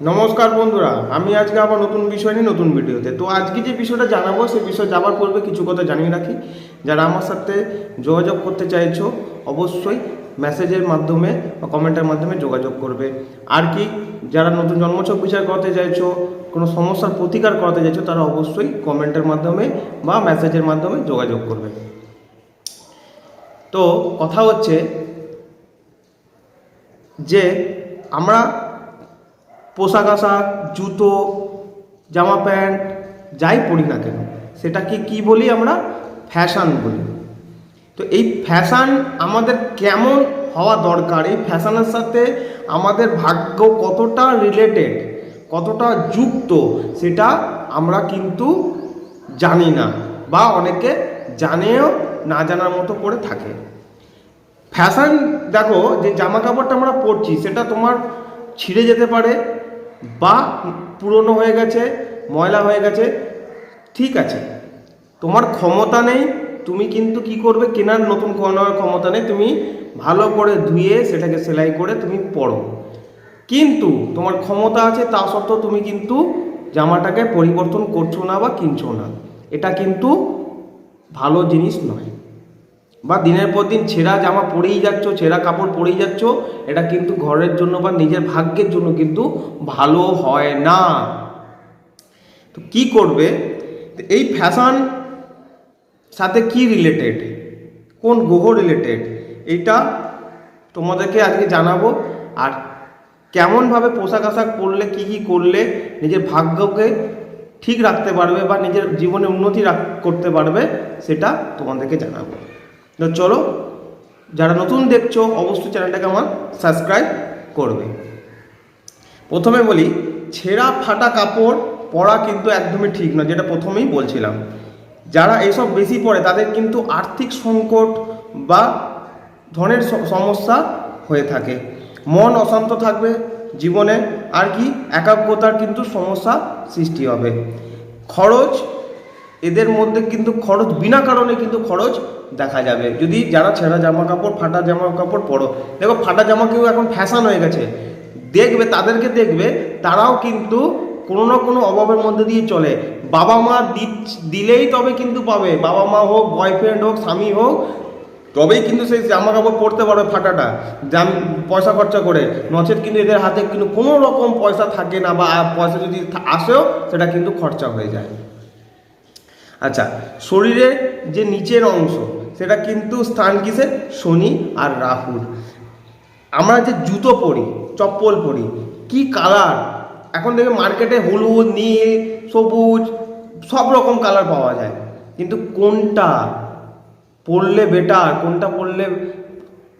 নমস্কার বন্ধুরা, আমি আজকে আবার নতুন বিষয় নিয়ে নতুন ভিডিওতে। তো আজকে যে বিষয়টা জানাব, সেই বিষয় যাবার পূর্বে কিছু কথা জানিয়ে রাখি। যারা আমার সাথে যোগাযোগ করতে চাইছো, অবশ্যই মেসেজের মাধ্যমে বা কমেন্টের মাধ্যমে যোগাযোগ করবে। আর কি, যারা নতুন জন্মছক বিচার করতে চাইছো, কোনো সমস্যার প্রতিকার করাতে চাইছো, তারা অবশ্যই কমেন্টের মাধ্যমে বা মেসেজের মাধ্যমে যোগাযোগ করবে। তো কথা হচ্ছে যে, আমরা পোশাক আশাক, জুতো, জামা প্যান্ট, যাই পরি না কেন, সেটাকে কি বলি আমরা? ফ্যাশান বলি। তো এই ফ্যাশান আমাদের কেমন হওয়া দরকার? এই ফ্যাশানের সাথে আমাদের ভাগ্য কতটা রিলেটেড কতটা যুক্ত, সেটা আমরা কিন্তু জানি না বা অনেকে জানেও না জানার মতো করে থাকে। ফ্যাশান দেখো, যে জামা কাপড়টা আমরা পরছি, সেটা তোমার ছিঁড়ে যেতে পারে বা পুরনো হয়ে গেছে, ময়লা হয়ে গেছে, ঠিক আছে। তোমার ক্ষমতা নেই, তুমি কিন্তু কি করবে? কেনার নতুন কেনার ক্ষমতা নেই, তুমি ভালো করে ধুয়ে সেটাকে সেলাই করে তুমি পরো কিন্তু তোমার ক্ষমতা আছে, তা সত্ত্বেও তুমি কিন্তু জামাটাকে পরিবর্তন করছ না বা কিনছো না। এটা কিন্তু ভালো জিনিস নয়। বা দিনের পর দিন ছেঁড়া জামা পরেই যাচ্ছ, ছেঁড়া কাপড় পরেই যাচ্ছ, এটা কিন্তু ঘরের জন্য বা নিজের ভাগ্যের জন্য কিন্তু ভালো হয় না। তো কি করবে? এই ফ্যাশন সাথে কি রিলেটেড কোন গ্রহ রিলেটেড এইটা তোমাদেরকে আজকে জানাব। আর কেমনভাবে পোশাক আশাক পরলে, কি কি করলে নিজের ভাগ্যকে ঠিক রাখতে পারবে বা নিজের জীবনে উন্নতি করতে পারবে, সেটা তোমাদেরকে জানাব। তো চলো, যারা নতুন দেখছ, অবশ্যই চ্যানেলটাকে আমার সাবস্ক্রাইব করবে। প্রথমে বলি, ছেঁড়া ফাটা কাপড় পরা কিন্তু একদমই ঠিক না যেটা প্রথমেই বলছিলাম। যারা এসব বেশি পড়ে তাদের কিন্তু আর্থিক সংকট বা ধনের সমস্যা হয়ে থাকে। মন অশান্ত থাকবে জীবনে, আর কি, একাগ্রতার কিন্তু সমস্যা সৃষ্টি হবে। খরচ এদের মধ্যে কিন্তু খরচ, বিনা কারণে কিন্তু খরচ দেখা যাবে। যদি যারা ছেঁড়া জামা কাপড় ফাটা জামা কাপড় পরো, দেখো ফাটা জামা কেউ এখন ফ্যাশন হয়ে গেছে। দেখবে, তাদেরকে দেখবে, তারাও কিন্তু কোনো না কোনো অভাবের মধ্যে দিয়ে চলে। বাবা মা দিলেই তবে কিন্তু পাবে। বাবা মা হোক বয়ফ্রেন্ড হোক, স্বামী হোক, তবেই কিন্তু সেই জামা কাপড় পরতে পারবে ফাটাটা। জাম, পয়সা খরচা করে। নচেত কিন্তু এদের হাতে কিন্তু কোনো রকম পয়সা থাকে না বা পয়সা যদি আসেও, সেটা কিন্তু খরচা হয়ে যায়। আচ্ছা শরীরের যে নিচের অংশ, সেটা কিন্তু স্থান কিসের? শনি আর রাহুর। আমরা যে জুতো পরি, চপ্পল পরি, কি কালার এখন দেখবে মার্কেটে হলুদ, নীল, সবুজ, সব রকম কালার পাওয়া যায়। কিন্তু কোনটা পরলে বেটার কোনটা পরলে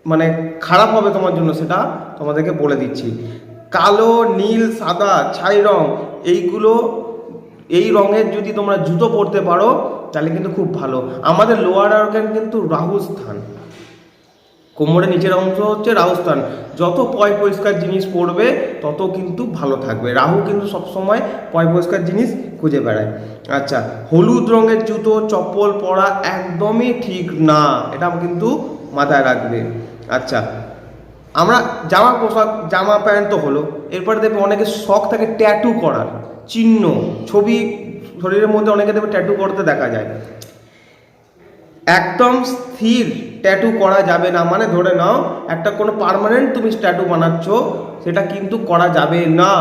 মানে খারাপ হবে তোমার জন্য, সেটা তোমাদেরকে বলে দিচ্ছি। কালো, নীল, সাদা, ছাই রং, এইগুলো এই রঙের যদি তোমরা জুতো পরতে পারো, তাহলে কিন্তু খুব ভালো। আমাদের লোয়ার অর্গান কিন্তু রাহু স্থান। কোমরের নিচের অংশ হচ্ছে রাহুস্থান যত পয় পরিষ্কার জিনিস পড়বে তত কিন্তু ভালো থাকবে। রাহু কিন্তু সবসময় পয় পরিষ্কার জিনিস খুঁজে বেড়ায়। আচ্ছা হলুদ রঙের জুতো, চপ্পল পরা একদমই ঠিক না। এটা কিন্তু মাথায় রাখবে। আচ্ছা আমরা জামা পোশাক, জামা প্যান্ট তো হলো। এরপরে দেখবে অনেকে শখ থাকে ট্যাটু করার। চিহ্ন, ছবি শরীরের মধ্যে অনেকে দেখবে ট্যাটু করতে দেখা যায়। একদম স্থির ট্যাটু করা যাবে না। মানে ধরে নাও, একটা কোনো পার্মানেন্ট তুমি ট্যাটু বানাচ্ছ, সেটা কিন্তু করা যাবে না।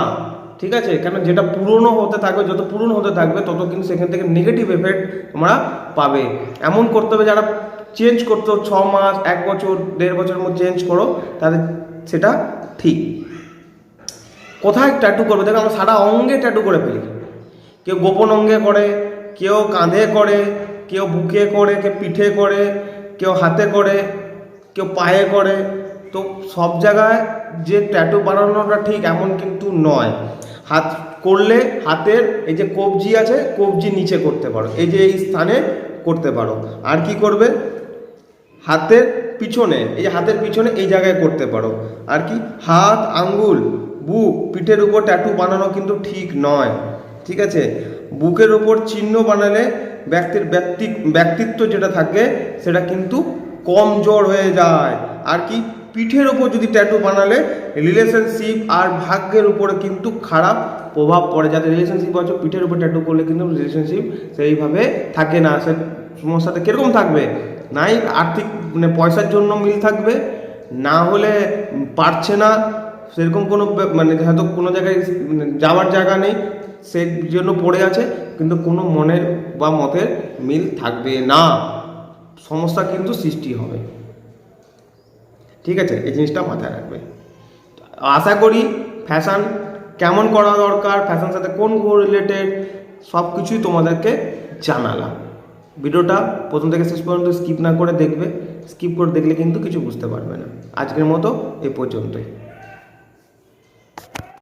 ঠিক আছে? কেন? যেটা পুরনো হতে থাকবে, যত পুরনো হতে থাকবে, তত কিন্তু সেখান থেকে নেগেটিভ এফেক্ট তোমরা পাবে। এমন করতে হবে যারা চেঞ্জ করতো, ছ মাস, এক বছর, দেড় বছরের মধ্যে চেঞ্জ করো, তাহলে সেটা ঠিক। কোথায় ট্যাটু করবে? দেখো আমরা সারা অঙ্গে ট্যাটু করে ফেলি। কেউ গোপন অঙ্গে করে, কেউ কাঁধে করে, কেউ বুকে করে, কেউ পিঠে করে, কেউ হাতে করে, কেউ পায়ে করে। তো সব জায়গায় যে ট্যাটু বানানোটা ঠিক এমন কিন্তু নয়। হাত করলে হাতের এই যে কবজি আছে, কবজি নিচে করতে পারো, এই যে এই স্থানে করতে পারো। আর কি করবে? হাতের পিছনে, এই হাতের পিছনে এই জায়গায় করতে পারো। আর কি? হাত, আঙ্গুল, বুক, পিঠের উপর ট্যাটু বানানো কিন্তু ঠিক নয়। ঠিক আছে? বুকের উপর চিহ্ন বানালে ব্যক্তির ব্যক্তি, ব্যক্তিত্ব যেটা থাকে, সেটা কিন্তু কমজোর হয়ে যায়। আর কি? পিঠের ওপর যদি ট্যাটু বানালে রিলেশনশিপ আর ভাগ্যের উপরে কিন্তু খারাপ প্রভাব পড়ে। যাতে রিলেশনশিপ আছে, পিঠের উপর ট্যাটু করলে কিন্তু রিলেশনশিপ সেইভাবে থাকে না। সে সমস্যাটা কীরকম থাকবে? নাই, আর্থিক মানে পয়সার জন্য মিল থাকবে, না হলে পারছে না, সেরকম কোনো মানে হয়তো কোনো জায়গায় মানে যাওয়ার জায়গা নেই সেই জন্য পড়ে আছে, কিন্তু কোনো মনের বা মতের মিল থাকবে না। সমস্যা কিন্তু সৃষ্টি হবে। ঠিক আছে? এই জিনিসটা মাথায় রাখবে। আশা করি ফ্যাশন কেমন করা দরকার ফ্যাশন সাথে কোন রিলেটেড সব কিছুই তোমাদেরকে জানালাম। ভিডিওটা প্রথম থেকে শেষ পর্যন্ত স্কিপ না করে দেখবে স্কিপ করে দেখলে কিন্তু কিছু বুঝতে পারবে না। আজকের মতো এ পর্যন্তই।